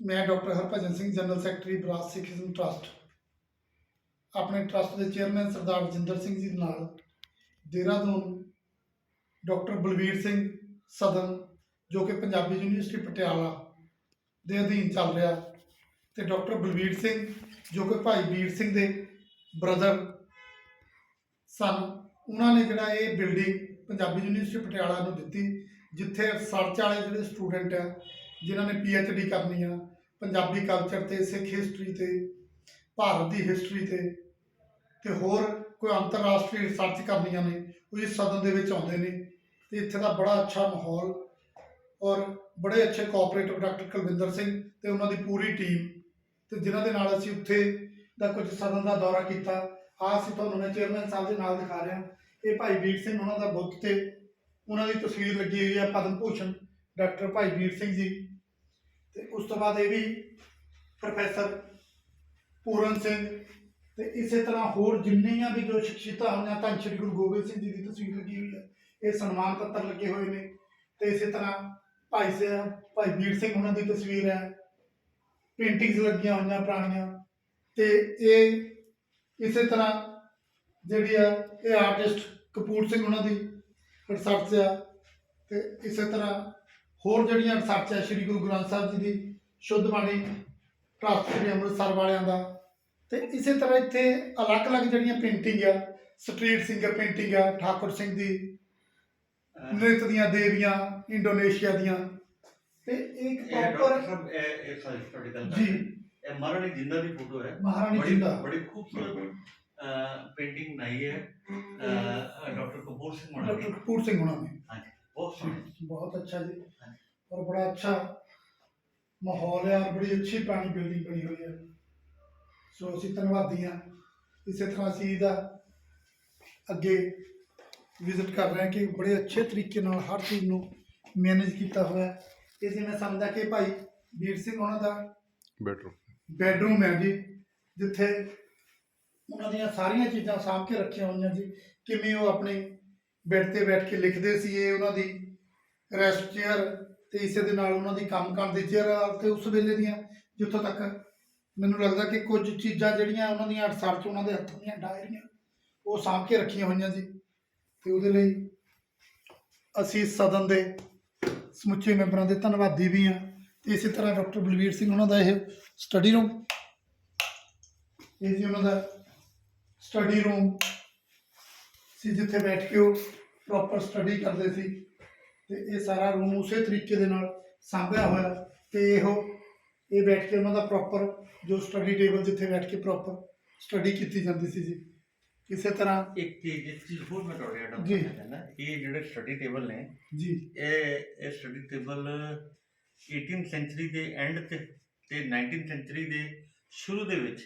ਮੈਂ doctor Harbhajan Singh, general secretary brass Sikhism trust. ਆਪਣੇ trust ਦੇ ਚੇਅਰਮੈਨ ਸਰਦਾਰ ਰਜਿੰਦਰ ਸਿੰਘ ਜੀ ਨਾਲ ਦੇਹਰਾਦੂਨ ਡਾਕਟਰ ਬਲਵੀਰ ਸਿੰਘ ਸਦਨ, ਜੋ ਕਿ ਪੰਜਾਬੀ ਯੂਨੀਵਰਸਿਟੀ ਪਟਿਆਲਾ ਦੇ ਅਧੀਨ ਚੱਲ ਰਿਹਾ। ਤੇ ਡਾਕਟਰ ਬਲਵੀਰ ਸਿੰਘ, ਜੋ ਕਿ ਭਾਈ ਵੀਰ ਸਿੰਘ ਦੇ ਬ੍ਰਦਰ ਸਨ, ਉਹਨਾਂ ਨੇ ਜਿਹੜਾ ਇਹ ਬਿਲਡਿੰਗ ਪੰਜਾਬੀ ਯੂਨੀਵਰਸਿਟੀ ਪਟਿਆਲਾ ਨੂੰ ਦਿੱਤੀ, ਜਿੱਥੇ ਰਿਸਰਚ ਵਾਲੇ ਜਿਹੜੇ ਸਟੂਡੈਂਟ ਆ, ਜਿਨ੍ਹਾਂ ਨੇ ਪੀ ਐਚ ਡੀ ਕਰਨੀ ਆ ਪੰਜਾਬੀ ਕਲਚਰ ਤੇ, ਸਿੱਖ ਹਿਸਟਰੀ ਤੇ, ਭਾਰਤ ਦੀ ਹਿਸਟਰੀ ਤੇ ਤੇ ਹੋਰ ਕੋਈ ਅੰਤਰਰਾਸ਼ਟਰੀ ਰਿਸਰਚ ਕਰਨੀਆਂ ਨੇ, ਉਹ ਇਸ ਸਦਨ ਦੇ ਵਿੱਚ ਆਉਂਦੇ ਨੇ ਤੇ ਇੱਥੇ ਦਾ ਬੜਾ ਅੱਛਾ ਮਾਹੌਲ ਔਰ ਬੜੇ ਅੱਛੇ ਕੋਆਪਰੇਟਿਵ ਡਾਕਟਰ ਕੁਲਵਿੰਦਰ ਸਿੰਘ ਤੇ ਉਹਨਾਂ ਦੀ ਪੂਰੀ ਟੀਮ ਤੇ ਜਿਨ੍ਹਾਂ ਦੇ ਨਾਲ ਅਸੀਂ ਉੱਥੇ ਦਾ ਕੁਝ ਸਦਨ ਦਾ ਦੌਰਾ ਕੀਤਾ। ਆ ਅਸੀਂ ਤੁਹਾਨੂੰ ਮੈਂ ਚੇਅਰਮੈਨ ਸਾਹਿਬ ਦੇ ਨਾਲ ਦਿਖਾ ਰਿਹਾ। ਇਹ ਭਾਈ ਵੀਰ ਸਿੰਘ ਉਹਨਾਂ ਦਾ ਬੁੱਤ ਤੇ, ਉਹਨਾਂ ਦੀ ਤਸਵੀਰ ਲੱਗੀ ਹੋਈ ਹੈ ਪਦਮ ਭੂਸ਼ਣ, ਡਾਕਟਰ ਭਾਈ ਵੀਰ ਸਿੰਘ ਜੀ। ਤੇ ਉਸ ਤੋਂ ਬਾਅਦ ਇਹ ਵੀ ਪ੍ਰੋਫੈਸਰ ਪੂਰਨ ਸਿੰਘ ਤੇ ਇਸੇ ਤਰ੍ਹਾਂ ਹੋਰ ਜਿੰਨੀਆਂ ਵੀ ਜੋ ਸ਼ਖਸੀਅਤਾਂ ਹੋਈਆਂ, ਤਾਂ ਸ਼੍ਰੀ ਗੁਰੂ ਗੋਬਿੰਦ ਸਿੰਘ ਜੀ ਦੀ ਤਸਵੀਰ ਲੱਗੀ ਹੋਈ ਹੈ। ਇਹ ਸਨਮਾਨ ਪੱਤਰ ਲੱਗੇ ਹੋਏ ਨੇ ਤੇ ਇਸੇ ਤਰ੍ਹਾਂ ਭਾਈ ਸਾਹਿਬ ਭਾਈ ਵੀਰ ਸਿੰਘ ਉਹਨਾਂ ਦੀ ਤਸਵੀਰ ਹੈ। ਪੇਂਟਿੰਗਸ ਲੱਗੀਆਂ ਹੋਈਆਂ ਪੁਰਾਣੀਆਂ ਤੇ ਇਹ ਇਸੇ ਤਰ੍ਹਾਂ ਜਿਹੜੀ ਆ, ਇਹ ਆਰਟਿਸਟ ਕਪੂਰ ਸਿੰਘ ਉਹਨਾਂ ਦੀ ਰਿਸਰਚ ਆ ਤੇ ਇਸੇ ਤਰ੍ਹਾਂ ਹੋਰ ਜਿਹੜੀਆਂ ਰਿਸਰਚ ਆ ਸ੍ਰੀ ਗੁਰੂ ਗ੍ਰੰਥ ਸਾਹਿਬ ਜੀ ਦੀ ਸ਼ੁੱਧ ਬਾਣੀ ਟਰਸਟ ਸ੍ਰੀ ਅੰਮ੍ਰਿਤਸਰ ਵਾਲਿਆਂ ਦਾ। ਤੇ ਇਸੇ ਤਰ੍ਹਾਂ ਇੱਥੇ ਅਲੱਗ-ਅਲੱਗ ਜਿਹੜੀਆਂ ਪੇਂਟਿੰਗ ਆ ਸਟਰੀਟ ਸਿੰਗਰ ਪੇਂਟਿੰਗ ਆ ਠਾਕੁਰ ਸਿੰਘ ਦੀ ਨ੍ਰਿਤ ਦੀਆਂ ਦੇਵੀਆਂ ਇੰਡੋਨੇਸ਼ੀਆ ਦੀਆਂ। ਤੇ ਇੱਕ ਪ੍ਰੋਪਰ ਇਹ ਸਾਰੀ ਜੀ। ਇਹ ਮਹਾਰਾਣੀ ਜਿੰਦਾ ਦੀ ਫੋਟੋ ਹੈ। ਮਹਾਰਾਣੀ ਬੜੀ ਜਿੰਦਾ। ਬੜੀ ਖੂਬਸੂਰਤ ਪੇਂਟਿੰਗ ਬਣਾਈ ਹੈ। ਡਾਕਟਰ ਕਪੂਰ ਸਿੰਘ ਮਣਾ ਡਾਕਟਰ ਕਪੂਰ ਸਿੰਘ ਉਹਨਾਂ ਨੇ ਬਹੁਤ ਸੋਹਣੀ। ਬਹੁਤ ਅੱਛਾ ਜੀ। ਔਰ ਬੜਾ ਅੱਛਾ ਮਾਹੌਲ ਹੈ ਔਰ ਬੜੀ ਅੱਛੀ ਪੁਰਾਣੀ ਬਿਲਡਿੰਗ ਬਣੀ ਹੋਈ ਹੈ। ਸੋ ਅਸੀਂ ਧੰਨਵਾਦੀ ਹਾਂ। ਇਸੇ ਤਰ੍ਹਾਂ ਅਸੀਂ ਇਹਦਾ ਅੱਗੇ ਵਿਜ਼ਿਟ ਕਰ ਰਹੇ ਹਾਂ ਕਿ ਬੜੇ ਅੱਛੇ ਤਰੀਕੇ ਨਾਲ ਹਰ ਚੀਜ਼ ਨੂੰ ਮੈਨੇਜ ਕੀਤਾ ਹੋਇਆ ਹੈ। ਇਹ ਜਿਵੇਂ ਸਮਝਦਾ ਕਿ ਭਾਈ ਵੀਰ ਸਿੰਘ ਉਹਨਾਂ ਦਾ ਬੈਟਰ ਬੈਡਰੂਮ ਹੈ ਜੀ ਜਿੱਥੇ ਉਹਨਾਂ ਦੀਆਂ ਸਾਰੀਆਂ ਚੀਜ਼ਾਂ ਸਾਂਭ ਕੇ ਰੱਖੀਆਂ ਹੋਈਆਂ ਜੀ। ਕਿਵੇਂ ਉਹ ਆਪਣੇ ਬੈੱਡ ਤੇ ਬੈਠ ਕੇ ਲਿਖਦੇ ਸੀ ਇਹ ਉਹਨਾਂ ਦੀ ਰੈਸਟ ਚੇਅਰ ਤੇ ਇਸੇ ਦੇ ਨਾਲ ਉਹਨਾਂ ਦੀ ਕੰਮ ਕਰਨ ਦੀ ਚੇਅਰ ਤੇ ਉਸ ਵੇਲੇ ਦੀਆਂ, ਜਿੱਥੋਂ ਤੱਕ ਮੈਨੂੰ ਲੱਗਦਾ ਕਿ ਕੁਝ ਚੀਜ਼ਾਂ ਜਿਹੜੀਆਂ ਉਹਨਾਂ ਦੀਆਂ ਅੜਸਰ 'ਚ ਉਹਨਾਂ ਦੇ ਹੱਥਾਂ ਦੀਆਂ ਡਾਇਰੀਆਂ, ਉਹ ਸਾਂਭ ਕੇ ਰੱਖੀਆਂ ਹੋਈਆਂ ਜੀ ਤੇ ਉਹਦੇ ਲਈ ਅਸੀਂ ਸਦਨ ਦੇ ਸਮੁੱਚੇ ਮੈਂਬਰਾਂ ਦੇ ਧੰਨਵਾਦੀ ਵੀ ਹਾਂ। ਤੇ ਇਸੇ ਤਰ੍ਹਾਂ ਡਾਕਟਰ ਬਲਵੀਰ ਸਿੰਘ ਉਹਨਾਂ ਦਾ ਇਹ ਸਟੱਡੀ ਰੂਮ, ਇਹ ਜੀ ਉਹਨਾਂ ਦਾ ਸਟੱਡੀ ਰੂਮ ਸੀ ਜਿੱਥੇ ਬੈਠ ਕੇ ਉਹ ਪ੍ਰੋਪਰ ਸਟੱਡੀ ਕਰਦੇ ਸੀ। ਤੇ ਇਹ ਸਾਰਾ ਰੂਮ ਉਸੇ ਤਰੀਕੇ ਦੇ ਨਾਲ ਸਾਂਭਿਆ ਹੋਇਆ ਤੇ ਇਹੋ ਇਹ ਬੈਠ ਕੇ ਉਹਨਾਂ ਦਾ ਪ੍ਰੋਪਰ ਜੋ ਸਟੱਡੀ ਟੇਬਲ ਜਿੱਥੇ ਬੈਠ ਕੇ ਪ੍ਰੋਪਰ ਸਟੱਡੀ ਕੀਤੀ ਜਾਂਦੀ ਸੀ ਜੀ। ਇਸੇ ਤਰ੍ਹਾਂ ਇੱਕ ਚੀਜ਼ ਇੱਕ ਚੀਜ਼ ਹੋਰ ਮੈਂ ਤੁਹਾਡੇ ਨਾਲ ਜੀ। ਕਹਿੰਦਾ ਇਹ ਜਿਹੜੇ ਸਟੱਡੀ ਟੇਬਲ ਨੇ ਜੀ। ਇਹ ਇਹ ਸਟੱਡੀ ਟੇਬਲ 18th ਸੈਂਚੁਰੀ ਦੇ ਐਂਡ ਤੇ ਤੇ 19th ਸੈਂਚੁਰੀ ਦੇ ਸ਼ੁਰੂ ਦੇ ਵਿੱਚ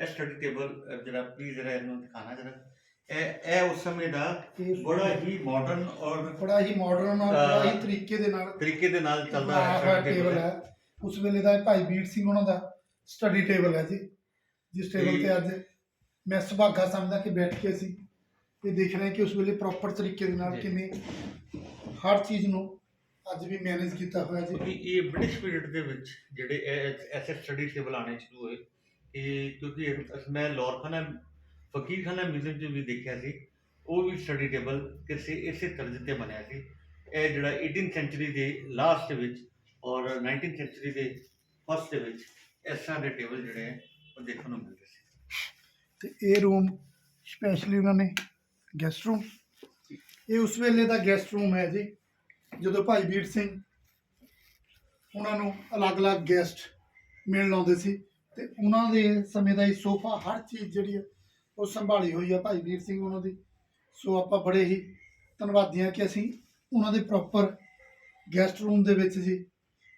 ਇਹ ਸਟੱਡੀ ਟੇਬਲ ਜਿਹੜਾ ਪਲੀਜ਼ ਜਰਾ ਇਹਨੂੰ ਦਿਖਾਣਾ ਜਰਾ। ਇਹ ਇਹ ਉਸ ਸਮੇਂ ਦਾ ਬੜਾ ਹੀ ਮਾਡਰਨ ਔਰ ਬੜਾ ਹੀ ਮਾਡਰਨ ਔਰ ਬੜਾ ਹੀ ਤਰੀਕੇ ਦੇ ਨਾਲ ਤਰੀਕੇ ਦੇ ਨਾਲ ਚੱਲਦਾ ਹੈ ਟੇਬਲ ਹੈ। ਉਸ ਵੇਲੇ ਦਾ ਭਾਈ ਵੀਰ ਸਿੰਘ ਉਹਨਾਂ ਦਾ ਸਟੱਡੀ ਟੇਬਲ ਹੈ ਜੀ। ਜਿਸ ਟੇਬਲ ਤੇ- ਅੱਜ ਮੈਂ ਸੁਭਾਗਾ ਸਮਝਦਾ ਕਿ ਬੈਠ ਕੇ ਅਸੀਂ ਇਹ ਦੇਖ ਰਹੇ ਕਿ ਉਸ ਵੇਲੇ ਪ੍ਰੋਪਰ ਤਰੀਕੇ ਦੇ ਨਾਲ। ਕਿਵੇਂ ਹਰ ਚੀਜ਼ ਨੂੰ ਅੱਜ ਵੀ ਮੈਨੇਜ ਕੀਤਾ ਹੋਇਆ ਜੀ। ਇਹ ਬ੍ਰਿਟਿਸ਼ ਪੀਰੀਅਡ ਦੇ ਵਿੱਚ ਜਿਹੜੇ ਐਸੇ ਸਟੱਡੀ ਟੇਬਲ ਆਣੇ ਸ਼ੁਰੂ ਹੋਏ ਇਹ ਕਿਉਂਕਿ ਮੈਂ ਲਾਹੌਰਖਾਨਾ ਫਕੀਰਖਾਨਾ ਮਿਊਜ਼ੀਅਮ 'ਚ ਵੀ ਦੇਖਿਆ ਸੀ। ਉਹ ਵੀ ਸਟੱਡੀ ਟੇਬਲ ਕਿਸੇ ਇਸੇ ਤਰਜ਼ ਤੇ ਬਣਿਆ ਸੀ। ਇਹ ਜਿਹੜਾ 18th ਸੈਂਚੁਰੀ ਦੇ ਲਾਸਟ ਵਿੱਚ ਔਰ 19th ਸੈਂਚੁਰੀ ਦੇ ਫਸਟ ਦੇ ਵਿੱਚ ਇਸ ਤਰ੍ਹਾਂ ਦੇ ਟੇਬਲ ਜਿਹੜੇ ਹੈ ਉਹ ਦੇਖਣ ਨੂੰ ਮਿਲਦੇ ਸੀ। ਤੇ ਇਹ ਰੂਮ ਸਪੈਸ਼ਲੀ ਉਹਨਾਂ ਨੇ ਗੈਸਟ ਰੂਮ ਇਹ ਉਸ ਵੇਲੇ ਦਾ ਗੈਸਟ ਰੂਮ ਹੈ ਜੀ, ਜਦੋਂ ਭਾਈ ਵੀਰ ਸਿੰਘ ਉਹਨਾਂ ਨੂੰ ਅਲੱਗ-ਅਲੱਗ ਗੈਸਟ ਮਿਲਣ ਆਉਂਦੇ ਸੀ। ਤੇ ਉਹਨਾਂ ਦੇ ਸਮੇਂ ਦਾ ਇਹ ਸੋਫਾ ਹਰ ਚੀਜ਼ ਜਿਹੜੀ ਹੈ ਉਹ ਸੰਭਾਲੀ ਹੋਈ ਆ ਭਾਈ ਵੀਰ ਸਿੰਘ ਉਹਨਾਂ ਦੀ। ਸੋ ਆਪਾਂ ਬੜੇ ਹੀ ਧੰਨਵਾਦੀ ਹਾਂ ਕਿ ਅਸੀਂ ਉਹਨਾਂ ਦੇ ਪ੍ਰੋਪਰ ਗੈਸਟ ਰੂਮ ਦੇ ਵਿੱਚ ਜੀ,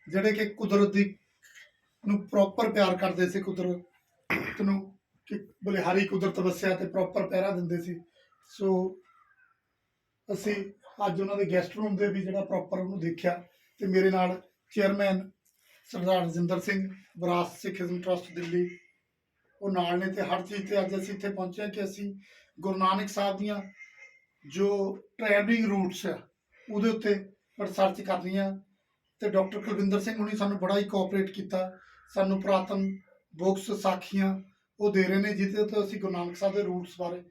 ਜਿਹੜੇ ਕਿ ਕੁਦਰਤ ਦੀ ਨੂੰ ਪ੍ਰੋਪਰ ਪਿਆਰ ਕਰਦੇ ਸੀ, ਕੁਦਰਤ ਨੂੰ ਕਿ ਬਲਿਹਾਰੀ ਕੁਦਰਤ ਵਸਿਆ ਤੇ ਪ੍ਰੋਪਰ ਪਹਿਰਾ ਦਿੰਦੇ ਸੀ। ਸੋ ਅਸੀਂ ਅੱਜ ਉਹਨਾਂ ਦੇ ਗੈਸਟ ਰੂਮ ਦੇ ਵੀ ਜਿਹੜਾ ਪ੍ਰੋਪਰ ਉਹਨੂੰ ਦੇਖਿਆ ਤੇ ਮੇਰੇ ਨਾਲ ਚੇਅਰਮੈਨ ਸਰਦਾਰ ਰਜਿੰਦਰ ਸਿੰਘ, ਵਿਰਾਸਤ ਸਿੱਖਿਜ਼ਮ ਟਰਸਟ ਦਿੱਲੀ ਉਹ ਨਾਲ ਨੇ ਤੇ ਹਰ ਚੀਜ਼ ਤੇ ਅੱਜ ਅਸੀਂ ਇੱਥੇ ਪਹੁੰਚੇ ਕਿ ਅਸੀਂ ਗੁਰੂ ਨਾਨਕ ਸਾਹਿਬ ਦੀਆਂ ਜੋ ਟਰੈਵਲਿੰਗ ਰੂਟਸ ਆ ਉਹਦੇ ਉੱਤੇ ਰਿਸਰਚ ਕਰਨੀ ਆ ਤੇ ਡਾਕਟਰ ਕੁਲਵਿੰਦਰ ਸਿੰਘ ਹੁਣੀ ਸਾਨੂੰ ਬੜਾ ਹੀ ਕੋਆਪਰੇਟ ਕੀਤਾ ਸਾਨੂੰ ਪੁਰਾਤਨ ਬੁੱਕਸ ਸਾਖੀਆਂ ਉਹ ਦੇ ਰਹੇ ਨੇ ਜਿਹਦੇ ਤੋਂ ਅਸੀਂ ਗੁਰੂ ਨਾਨਕ ਸਾਹਿਬ ਦੇ ਰੂਟਸ ਬਾਰੇ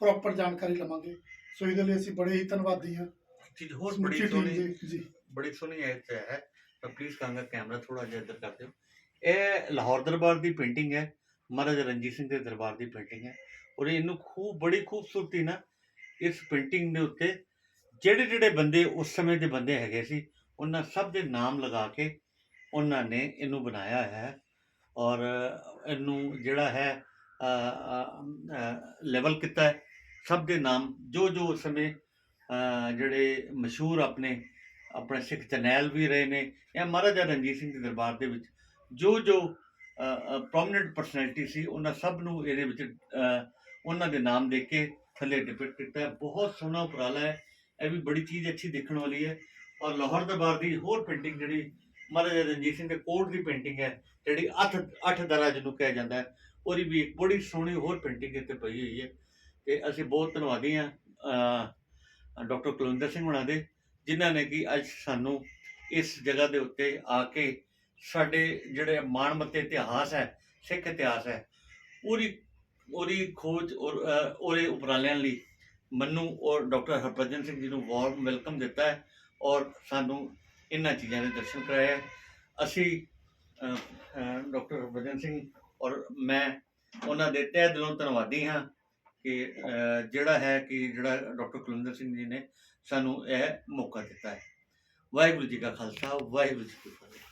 ਪ੍ਰੋਪਰ ਜਾਣਕਾਰੀ ਲਵਾਂਗੇ। ਸੋ ਇਹਦੇ ਲਈ ਅਸੀਂ ਬੜੇ ਹੀ ਧੰਨਵਾਦੀ ਹਾਂ। ਚੀਜ਼ ਹੋਰ ਬੜੀ ਸੋਹਣੀ ਜੀ ਬੜੀ ਸੋਹਣੀ ਹੈ ਇੱਥੇ ਹੈ ਤਾਂ ਪਲੀਜ਼ ਕਹਾਂਗਾ ਕੈਮਰਾ ਥੋੜਾ ਜਿਹਾ ਇੱਧਰ ਕਰ ਦਿਓ। ਇਹ ਲਾਹੌਰ ਦਰਬਾਰ ਦੀ ਪੇਂਟਿੰਗ ਹੈ। ਮਹਾਰਾਜਾ ਰਣਜੀਤ ਸਿੰਘ ਦੇ ਦਰਬਾਰ ਦੀ ਪੇਂਟਿੰਗ ਹੈ ਔਰ ਇਹਨੂੰ ਖੂਬ, ਬੜੀ ਖੂਬਸੂਰਤੀ ਨਾਲ ਇਸ ਪੇਂਟਿੰਗ ਦੇ ਉੱਤੇ ਜਿਹੜੇ ਜਿਹੜੇ ਬੰਦੇ ਉਸ ਸਮੇਂ ਦੇ ਬੰਦੇ ਹੈਗੇ ਸੀ, ਉਹਨਾਂ ਸਭ ਦੇ ਨਾਮ ਲਗਾ ਕੇ ਉਹਨਾਂ ਨੇ ਇਹਨੂੰ ਬਣਾਇਆ ਹੈ ਔਰ ਇਹਨੂੰ ਜਿਹੜਾ ਹੈ ਲੈਵਲ ਕੀਤਾ ਹੈ। ਸਭ ਦੇ ਨਾਮ ਜੋ ਜੋ ਉਸ ਸਮੇਂ ਜਿਹੜੇ ਮਸ਼ਹੂਰ ਆਪਣੇ ਆਪਣੇ ਸਿੱਖ ਜਰਨੈਲ ਵੀ ਰਹੇ ਨੇ ਜਾਂ ਮਹਾਰਾਜਾ ਰਣਜੀਤ ਸਿੰਘ ਦੇ ਦਰਬਾਰ ਦੇ ਵਿੱਚ ਜੋ ਜੋ ਪ੍ਰੋਮਿਨੈਂਟ ਪਰਸਨੈਲਿਟੀ ਸੀ। ਉਹਨਾਂ ਸਭ ਨੂੰ ਇਹਦੇ ਵਿੱਚ ਉਹਨਾਂ ਦੇ ਨਾਮ ਦੇ ਕੇ ਥੱਲੇ ਡਿਪਿਕਟ ਕੀਤਾ। ਬਹੁਤ ਸੋਹਣਾ ਉਪਰਾਲਾ ਹੈ। ਇਹ ਵੀ ਬੜੀ ਚੀਜ਼ ਅੱਛੀ ਦੇਖਣ ਵਾਲੀ ਹੈ। ਔਰ ਲਾਹੌਰ ਦਰਬਾਰ ਦੀ ਹੋਰ ਪੇਂਟਿੰਗ ਜਿਹੜੀ ਮਹਾਰਾਜਾ ਰਣਜੀਤ ਸਿੰਘ ਦੇ ਕੋਟ ਦੀ ਪੇਂਟਿੰਗ ਹੈ ਜਿਹੜੀ ਅੱਠ ਅੱਠ ਦਰਾ ਜਿਹਨੂੰ ਕਿਹਾ ਜਾਂਦਾ ਹੈ ਉਹਦੀ ਵੀ ਇੱਕ ਬੜੀ ਸੋਹਣੀ ਹੋਰ ਪੇਂਟਿੰਗ ਇੱਥੇ ਪਈ ਹੋਈ ਹੈ। ਤੇ ਅਸੀਂ ਬਹੁਤ ਧੰਨਵਾਦੀ ਹਾਂ ਅ, ਡਾਕਟਰ ਕੁਲਵਿੰਦਰ ਸਿੰਘ ਹੁਣਾਂ ਦੇ ਜਿਨ੍ਹਾਂ ਨੇ ਕਿ ਅੱਜ ਸਾਨੂੰ ਇਸ ਜਗ੍ਹਾ ਦੇ ਉੱਤੇ ਆ ਕੇ ਸਾਡੇ ਜਿਹੜੇ ਮਾਣਮੱਤੇ ਇਤਿਹਾਸ ਹੈ ਸਿੱਖ ਇਤਿਹਾਸ ਹੈ ਉਹਦੀ ਉਹਦੀ ਖੋਜ ਔਰ ਉਹਦੇ ਉਪਰਾਲਿਆਂ ਲਈ ਮੈਨੂੰ ਔਰ ਡਾਕਟਰ ਹਰਭਜਨ ਸਿੰਘ ਜੀ ਨੂੰ ਵਾਰਮ ਵੈਲਕਮ ਦਿੱਤਾ ਹੈ ਔਰ ਸਾਨੂੰ ਇਹਨਾਂ ਚੀਜ਼ਾਂ ਦੇ ਦਰਸ਼ਨ ਕਰਾਏ ਅਸੀਂ ਅ, ਡਾਕਟਰ ਹਰਭਜਨ ਸਿੰਘ ਔਰ ਮੈਂ ਉਹਨਾਂ ਦੇ ਤਹਿ ਦਿਲੋਂ ਧੰਨਵਾਦੀ ਹਾਂ ਕਿ ਜਿਹੜਾ ਹੈ ਕਿ ਜਿਹੜਾ ਡਾਕਟਰ ਕੁਲਵਿੰਦਰ ਸਿੰਘ ਜੀ ਨੇ ਸਾਨੂੰ ਇਹ ਮੌਕਾ ਦਿੱਤਾ ਹੈ। ਵਾਹਿਗੁਰੂ ਜੀ ਕਾ ਖਾਲਸਾ ਵਾਹਿਗੁਰੂ ਜੀ ਕੀ ਫਤਿਹ।